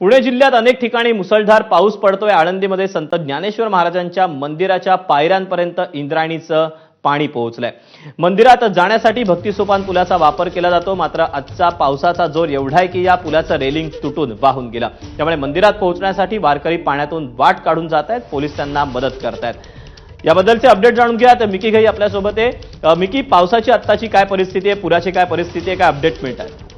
पुणे जिल्ह्यात अनेक ठिकाणी मुसळधार पाऊस पडतोय. आळंदीमध्ये संत ज्ञानेश्वर महाराजांच्या मंदिराच्या पायऱ्यांपर्यंत इंद्रायणीचं पाणी पोहोचलंय. मंदिरात जाण्यासाठी भक्तिसोपान पुलाचा वापर केला जातो. मात्र आजचा पावसाचा जोर एवढा आहे की या पुलाचं रेलिंग तुटून वाहून गेलं. त्यामुळे मंदिरात पोहोचण्यासाठी वारकरी पाण्यातून वाट काढून जात आहेत पोलीस त्यांना मदत करतायत. याबद्दलचे अपडेट जाणून घ्या तर मिकी घाई आपल्यासोबत आहे. मिकी पावसाची आत्ताची काय परिस्थिती आहे? पुराची काय परिस्थिती आहे? काय अपडेट मिळत आहे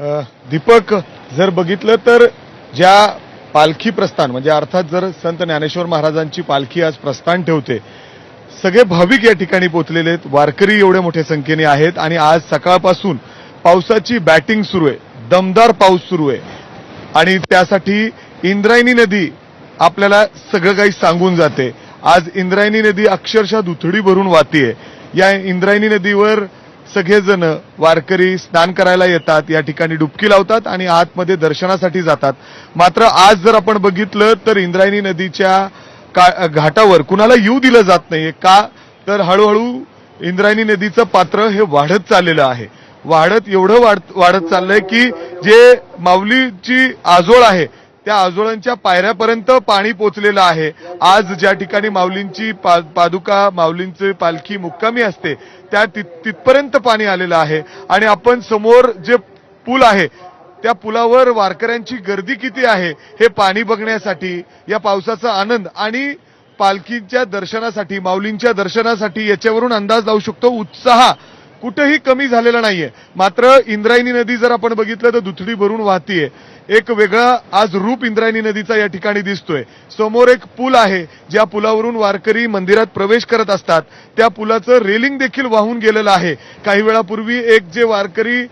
दीपक जर बघितलं तर ज्या पालखी प्रस्थान म्हणजे अर्थात जर संत ज्ञानेश्वर महाराजांची पालखी आज प्रस्थान ठेवते सगळे भाविक या ठिकाणी पोचलेले आहेत. वारकरी एवढ्या मोठ्या संख्येने आहेत आणि आज सकाळपासून पावसाची बॅटिंग सुरू आहे. दमदार पाऊस सुरू आहे. आणि त्यासाठी इंद्रायणी नदी आपल्याला सगळं काही सांगून जाते. आज इंद्रायणी नदी अक्षरशः दुथडी भरून वाहतीये. या इंद्रायणी नदीवर सगळेजण वारकरी स्नान करायला येतात या ठिकाणी डुबकी लावतात आणि आतमध्ये दर्शनासाठी जातात. मात्र आज जर आपण बघितलं तर इंद्रायणी नदीच्या का- घाटावर कुणाला येऊ दिलं जात नाहीये का? तर हळूहळू इंद्रायणी नदीचं पात्र हे वाढत चाललेलं आहे. वाढत एवढं वाढत वाढत चाललंय की जे माऊलीची आजोळ आहे त्या आजोळांच्या पायऱ्यापर्यंत पाणी पोचलेलं आहे. आज ज्या ठिकाणी माऊलींची पा- पादुका माऊलींची पालखी मुक्कामी असते त्या तिथ- तिथपर्यंत पाणी आलेलं आहे. आणि आपण समोर जे पूल आहे त्या पुलावर वारकऱ्यांची गर्दी किती आहे हे पाणी बघण्यासाठी या पावसाचा आनंद आणि पालखीच्या दर्शनासाठी माऊलींच्या दर्शनासाठी याच्यावरून अंदाज लावू शकतो. उत्साह कुठेही कमी झालेला नाहीये. मात्र इंद्रायणी नदी जर आपण बघितलं तर दुथडी भरून वाहतीये. एक वेगळा आज रूप इंद्रायणी नदीचा या ठिकाणी दिसतोय. समोर एक पूल आहे ज्या पुलावरून वारकरी मंदिरात प्रवेश करत असतात. त्या पुलाचं रेलिंग देखील वाहून गेलेलं आहे. काही वेळापूर्वी एक जे वारकरी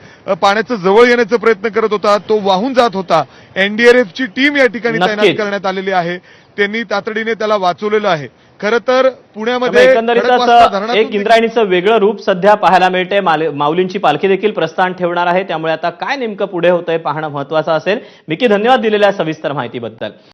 पाण्याचं जवळ येण्याचा प्रयत्न करत होता तो वाहून जात होता. एनडीआरएफची टीम या ठिकाणी तैनात. करण्यात आलेली आहे. त्यांनी तातडीने त्याला वाचवलेलं आहे. खरं तर पुण्यामध्ये एकंदरीतच एक इंद्रायणीचं वेगळं रूप सध्या पाहायला मिळते माले- माऊलींची पालखी देखील प्रस्थान ठेवणार आहे. त्यामुळे आता काय नेमकं पुढे होतंय पाहणं महत्वाचं असेल. मिकी धन्यवाद दिलेल्या सविस्तर माहितीबद्दल.